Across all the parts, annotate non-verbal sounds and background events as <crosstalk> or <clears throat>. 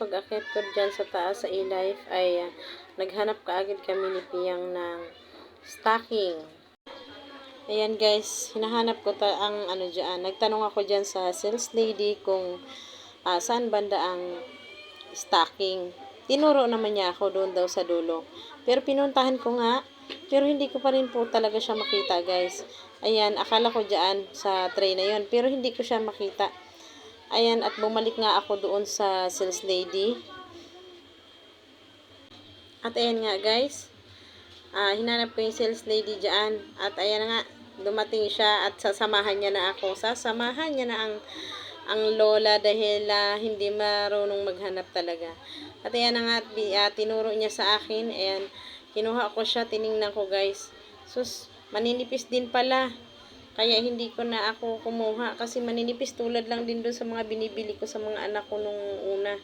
pag-akit ko dyan sa taas sa e-life ay ah, naghanap kaagad kami ni Piyang ng stocking. Ayan guys, hinahanap ko ta ang ano dyan. Nagtanong ako dyan sa sales lady kung ah, saan banda ang stocking. Tinuro naman niya ako doon daw sa dulo. Pero pinuntahan ko nga, pero hindi ko pa rin po talaga siya makita guys. Ayan, akala ko dyan sa tray na yon pero hindi ko siya makita. Ayan, at bumalik nga ako doon sa sales lady. At ayan nga guys, ah, hinanap ko yung sales lady dyan. At ayan nga, dumating siya at sasamahan niya na ako. Sasamahan niya na ang ang lola dahil ah, hindi marunong maghanap talaga. At ayan nga, ah, tinuro niya sa akin. Ayan, kinuha ko siya, tiningnan ko guys. Sus, maninipis din pala. Kaya hindi ko na ako kumuha kasi maninipis tulad lang din doon sa mga binibili ko sa mga anak ko nung una.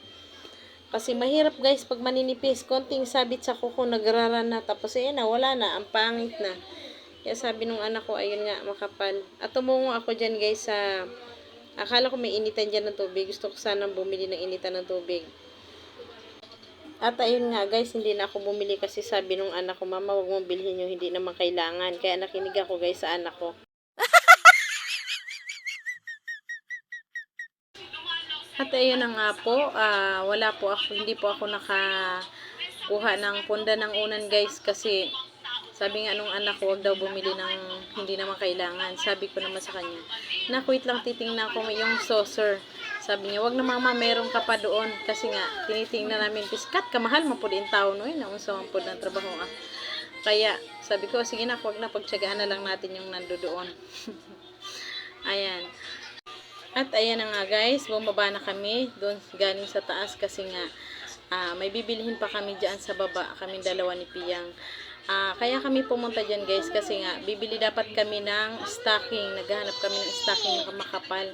Kasi mahirap guys pag maninipis. Konting sabit sa kuko, nagrara na. Tapos ayan na, wala na. Ang pangit na. Kaya sabi nung anak ko, ayun nga, makapal. At tumungo ako dyan guys sa... Akala ko may initan dyan ng tubig. Gusto ko sanang bumili ng initan ng tubig. At ayun nga guys, hindi na ako bumili kasi sabi nung anak ko, Mama, wag mong bilhin yung hindi naman kailangan. Kaya nakinig ako guys sa anak ko. At ayun na nga po, ah, wala po ako, hindi po ako nakakuha ng punda ng unan guys kasi sabi nga nung anak ko, wag daw bumili ng hindi naman kailangan. Sabi ko naman sa kanya, na wait lang titingnan ko yung saucer. Sabi niya, wag na mama, meron ka pa doon. Kasi nga, tinitingnan namin, piskat, kamahal mo po din tao no, yun, ang sa po ng trabaho ah. Kaya, sabi ko, sige na, wag na, pagtsagaan na lang natin yung nando doon. <laughs> Ayan. At ayan na nga guys, bumaba na kami doon galing sa taas kasi nga ah, may bibilihin pa kami diyan sa baba, kami dalawa ni Piyang. Ah, kaya kami pumunta diyan guys kasi nga bibili dapat kami ng stocking, naghahanap kami ng stocking na makapal.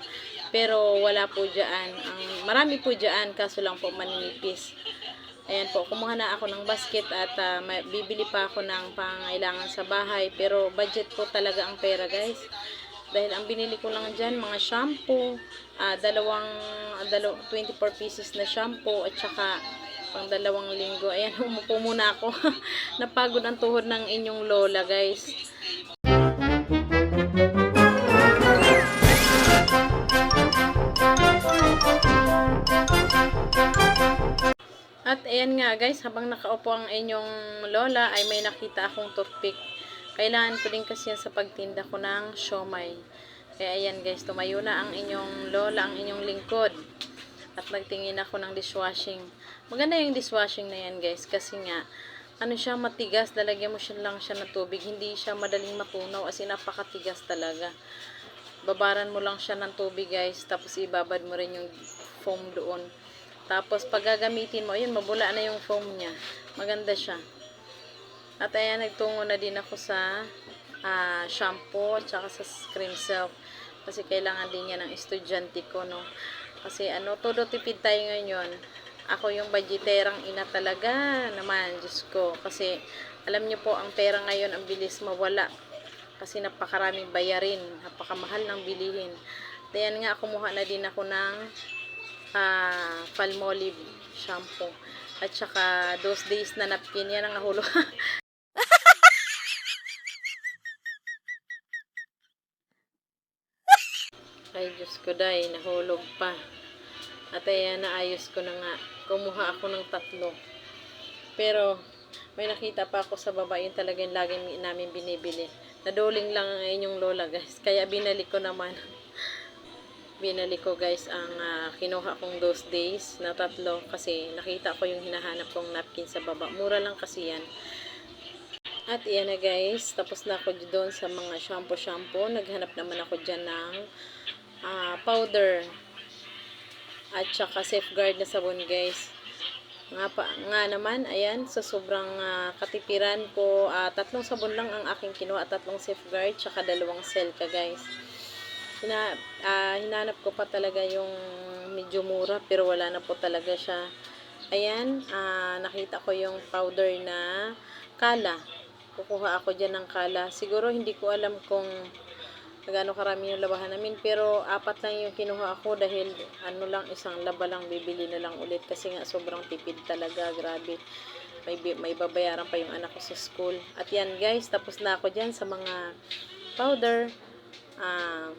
Pero wala po diyan. Ang marami po diyan kaso lang po maninipis. Ayan po, kumuha na ako ng basket at may- bibili pa ako ng pangailangan sa bahay. Pero budget po talaga ang pera guys. Dahil ang binili ko lang dyan, mga shampoo, ah, dalawang, ah, dalaw, 24 pieces na shampoo, at saka pang dalawang linggo. Ayan, <laughs> umupo muna ako. <laughs> Napagod ang tuhod ng inyong lola, guys. At ayan nga guys, habang nakaupo ang inyong lola ay may nakita akong toothpick. Kailangan ko din kasi yan sa pagtinda ko ng siomay. Kaya ayan guys, tumayo na ang inyong lola, ang inyong lingkod. At nagtingin ako ng dishwashing. Maganda yung dishwashing na yan guys kasi nga ano siya matigas, lalagyan mo siya lang siya ng tubig. Hindi siya madaling matunaw as in napakatigas talaga. Babaran mo lang siya ng tubig guys, tapos ibabad mo rin yung foam doon. Tapos pag gagamitin mo, yun mabula na yung foam niya. Maganda siya. At ayan, nagtungo na din ako sa ah, shampoo at saka sa cream silk. Kasi kailangan din yan ng estudyante ko, no. Kasi ano, todo tipid tayo ngayon. Ako yung budgeterang ina talaga naman, Diyos ko. Kasi alam niyo po, ang pera ngayon ang bilis mawala. Kasi napakaraming bayarin, napakamahal ng bilihin. Ayan nga, kumuha na din ako ng ah, Palmolive shampoo. At saka those days na napkin yan ang nahulog. <laughs> Ay, Diyos ko dahil nahulog pa. At ayan, naayos ko na nga. Kumuha ako ng tatlo. Pero, may nakita pa ako sa baba, yun talaga yung lagi namin binibili. Naduling lang ang inyong lola, guys. Kaya binalik ko naman. <laughs> binalik ko, guys, ang ah, kinuha kong those days na tatlo. Kasi nakita ko yung hinahanap kong napkin sa baba. Mura lang kasi yan. At iyan na guys, tapos na ako doon sa mga shampoo-shampoo. Naghanap naman ako dyan ng ah, powder at saka safeguard na sabon guys. Nga, pa, nga naman, ayan, sa sobrang ah, katipiran ko, ah, tatlong sabon lang ang aking kinuha, tatlong safeguard, tsaka dalawang selka guys. Hina, ah, hinanap ko pa talaga yung medyo mura, pero wala na po talaga siya. Ayan, ah, nakita ko yung powder na kala. Kukuha ako dyan ng kala. Siguro hindi ko alam kung Gano'ng karami yung labahan namin. Pero apat lang yung kinuha ako dahil ano lang, isang laba lang bibili na lang ulit. Kasi nga sobrang tipid talaga. Grabe. May, may babayaran pa yung anak ko sa school. At yan guys, tapos na ako dyan sa mga powder. Ah,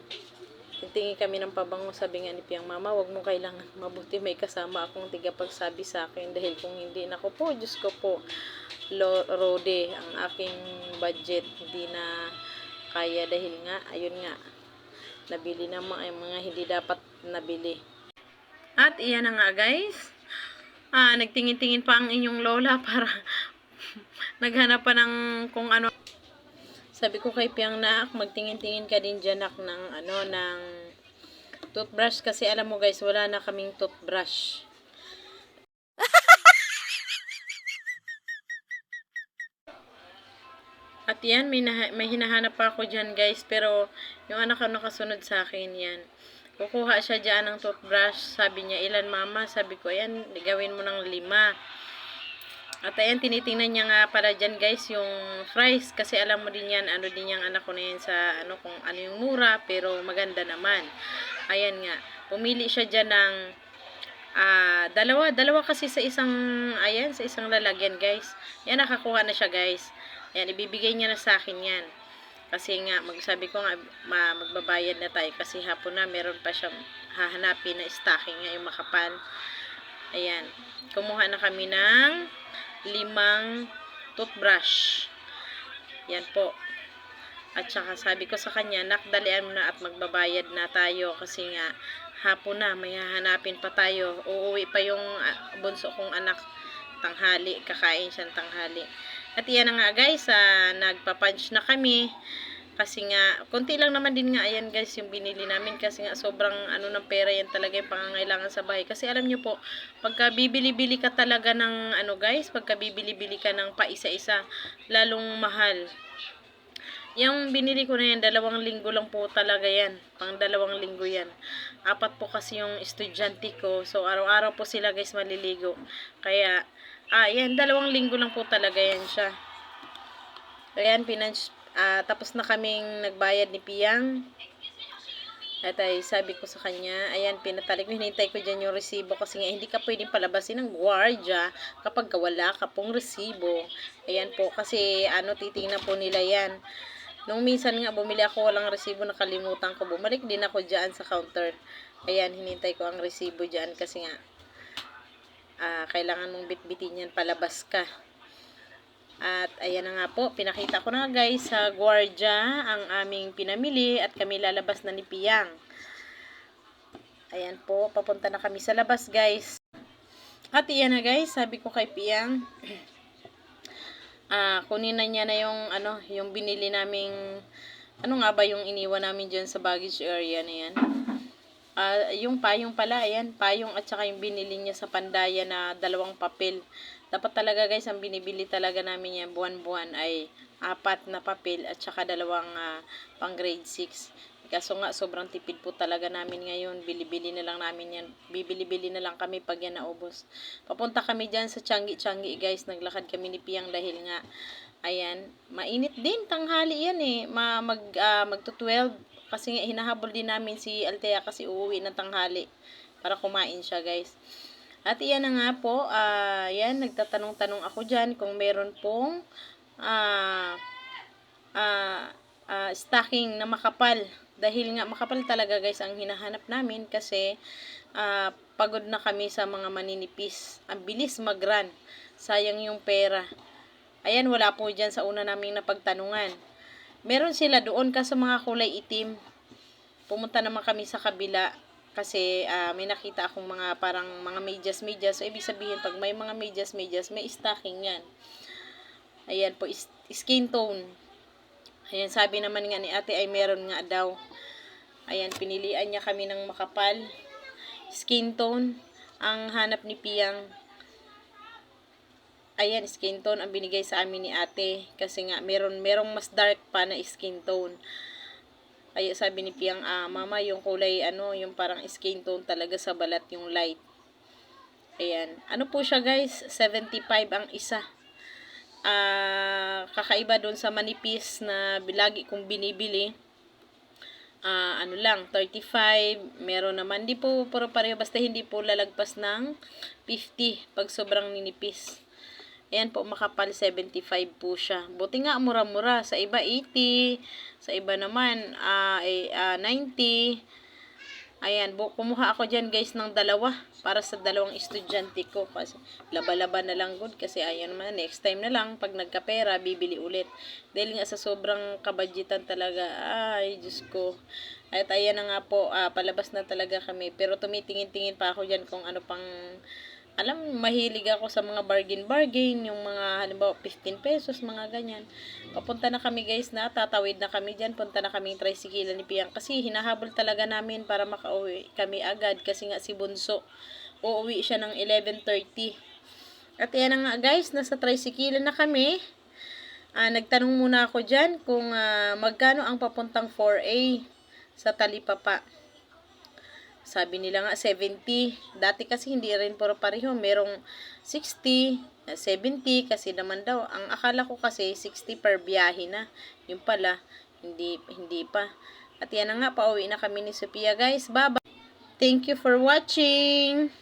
Tingin kami ng pabango, sabi nga ni Piang Mama, wag mo kailangan <laughs> mabuti may kasama akong tigapagsabi sa akin dahil kung hindi nako po, Diyos ko po, lo, rode ang aking budget, hindi na kaya dahil nga, ayun nga, nabili na mga, mga hindi dapat nabili. At iyan na nga guys, ah, nagtingin-tingin pa ang inyong lola <laughs> para naghanap pa ng kung ano sabi ko kay Piang na magtingin-tingin ka din dyan nak ng ano ng toothbrush kasi alam mo guys wala na kaming toothbrush. At yan, may, may hinahanap pa ako dyan guys, pero yung anak ko nakasunod sa akin yan. Kukuha siya dyan ng toothbrush, sabi niya, ilan mama? Sabi ko, ayan, gawin mo ng lima. At ayan, tinitingnan niya nga para dyan guys yung fries. Kasi alam mo din yan, ano din yung anak ko na yan sa ano kung ano yung mura. Pero maganda naman. Ayan nga. Pumili siya dyan ng ah, dalawa. Dalawa kasi sa isang, ayan, sa isang lalagyan guys. Yan, nakakuha na siya guys. Yan, ibibigay niya na sa akin yan. Kasi nga, magsabi ko nga, ma, magbabayad na tayo. Kasi hapon na, meron pa siyang hahanapin na stocking nga yung makapal. Ayan. Kumuha na kami ng limang toothbrush. Yan po. At saka sabi ko sa kanya, nakdalian mo na at magbabayad na tayo kasi nga hapon na, may hahanapin pa tayo. Uuwi pa yung ah, bunso kong anak tanghali, kakain siya ng tanghali. At iyan na nga guys, ah, nagpa-punch na kami. Kasi nga, konti lang naman din nga, ayan guys, yung binili namin. Kasi nga, sobrang ano ng pera yan talaga yung pangangailangan sa bahay. Kasi alam nyo po, pagka bibili-bili ka talaga ng ano guys, pagka bibili-bili ka ng pa isa-isa, lalong mahal. Yung binili ko na yan, dalawang linggo lang po talaga yan. Pang dalawang linggo yan. Apat po kasi yung estudyante ko. So, araw-araw po sila guys maliligo. Kaya, ah, yan, dalawang linggo lang po talaga yan siya. Ayan, pinans, ah, tapos na kaming nagbayad ni Piyang. At ay sabi ko sa kanya, ayan, pinatalik ko, hinintay ko dyan yung resibo kasi nga hindi ka pwedeng palabasin ng gwardiya kapag wala ka pong resibo. Ayan po, kasi ano, titingnan po nila yan. Nung minsan nga bumili ako walang resibo nakalimutan ko. Bumalik din ako diyan sa counter. Ayan, hinintay ko ang resibo diyan kasi nga ah, kailangan mong bitbitin yan palabas ka. At ayan na nga po, pinakita ko na guys sa gwardiya ang aming pinamili at kami lalabas na ni Piyang. Ayan po, papunta na kami sa labas guys. At iyan na guys, sabi ko kay Piyang, <clears throat> ah kunin na niya na yung ano, yung binili naming ano nga ba yung iniwan namin diyan sa baggage area na yan. Ah, yung payong pala, ayan, payong at saka yung binili niya sa pandaya na dalawang papel. Dapat talaga guys, ang binibili talaga namin yan buwan-buwan ay apat na papel at saka dalawang ah, pang grade 6. Kaso nga, sobrang tipid po talaga namin ngayon. Bili-bili na lang namin yan. Bibili-bili na lang kami pag yan naubos. Papunta kami dyan sa Changi-Changi guys. Naglakad kami ni Piyang dahil nga, ayan, mainit din. Tanghali yan eh. Ma mag, ah, magto 12. Kasi hinahabol din namin si Altea kasi uuwi ng tanghali. Para kumain siya guys. At iyan na nga po, ah, yan, nagtatanong-tanong ako dyan kung meron pong ah, ah, ah, stocking na makapal. Dahil nga makapal talaga guys ang hinahanap namin kasi ah, pagod na kami sa mga maninipis. Ang bilis magran. Sayang yung pera. Ayan, wala po dyan sa una naming napagtanungan. Meron sila doon ka sa mga kulay itim. Pumunta naman kami sa kabila kasi ah, may nakita akong mga parang mga medyas-medyas. So, ibig sabihin, pag may mga medyas-medyas, may stocking yan. Ayan po, skin tone. Ayan, sabi naman nga ni ate ay meron nga daw. Ayan, pinilian niya kami ng makapal. Skin tone. Ang hanap ni Piyang. Ayan, skin tone ang binigay sa amin ni ate. Kasi nga, meron, merong mas dark pa na skin tone. Ay, sabi ni Piyang, ah, mama, yung kulay, ano, yung parang skin tone talaga sa balat, yung light. Ayan. Ano po siya, guys? 75 ang isa. Ah, kakaiba doon sa manipis na lagi kong binibili. ah, ano lang, 35. Meron naman, di po puro pareho, basta hindi po lalagpas ng 50 pag sobrang ninipis. Ayan po, makapal 75 po siya. Buti nga, mura-mura. Sa iba, 80. Sa iba naman, eh, ah, 90. Ayan, kumuha ako dyan guys ng dalawa para sa dalawang estudyante ko. Kasi laba-laba na lang good kasi ayan naman, next time na lang pag nagkapera, bibili ulit. Dahil nga sa sobrang kabadgetan talaga, ay Diyos ko. At ayan na nga po, ah, palabas na talaga kami. Pero tumitingin-tingin pa ako dyan kung ano pang alam, mahilig ako sa mga bargain-bargain, yung mga, halimbawa, 15 pesos, mga ganyan. Papunta na kami guys na, tatawid na kami dyan, punta na kaming tricycle ni Piyang. Kasi hinahabol talaga namin para makauwi kami agad, kasi nga si Bunso, uuwi siya ng 11.30. At yan nga guys, nasa tricycle na kami. Ah, nagtanong muna ako dyan kung ah, magkano ang papuntang 4A sa Talipapa. Sabi nila nga 70. Dati kasi hindi rin puro pareho. Merong 60, eh, 70 kasi naman daw. Ang akala ko kasi 60 per biyahe na. Yung pala, hindi, hindi pa. At yan na nga, pauwi na kami ni Sophia guys. Bye-bye. Thank you for watching.